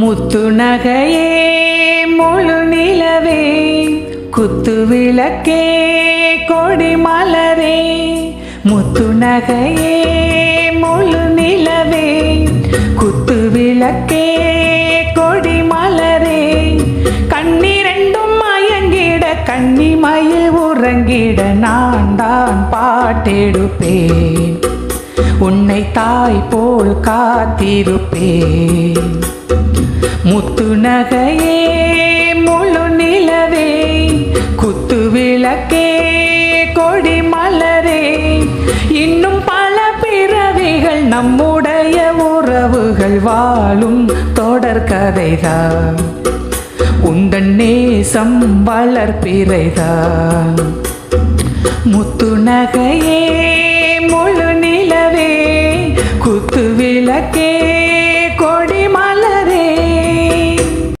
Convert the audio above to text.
முத்து நகையே முழு நிலவே குத்து விளக்கே கொடி மலரே. முத்து நகையே முழு நிலவே குத்து விளக்கே கொடி மலரே. கண்ணிரண்டும் மயங்கிட கண்ணி மயில் உறங்கிட நான் தான் பாட்டெடுப்பேன். உன்னை தாய் போல் காத்திருப்பேன். முத்து நகையே முழு நிலவே குத்து விளக்கே கொடி மலரே. இன்னும் பல பிறவிகள் நம்முடைய உறவுகள் வாழும் தொடர்கதைதான் உந்தன் நேசம் வளர்ப்பிறைதான். முத்து நகையே முழு நிலவே குத்து விளக்கே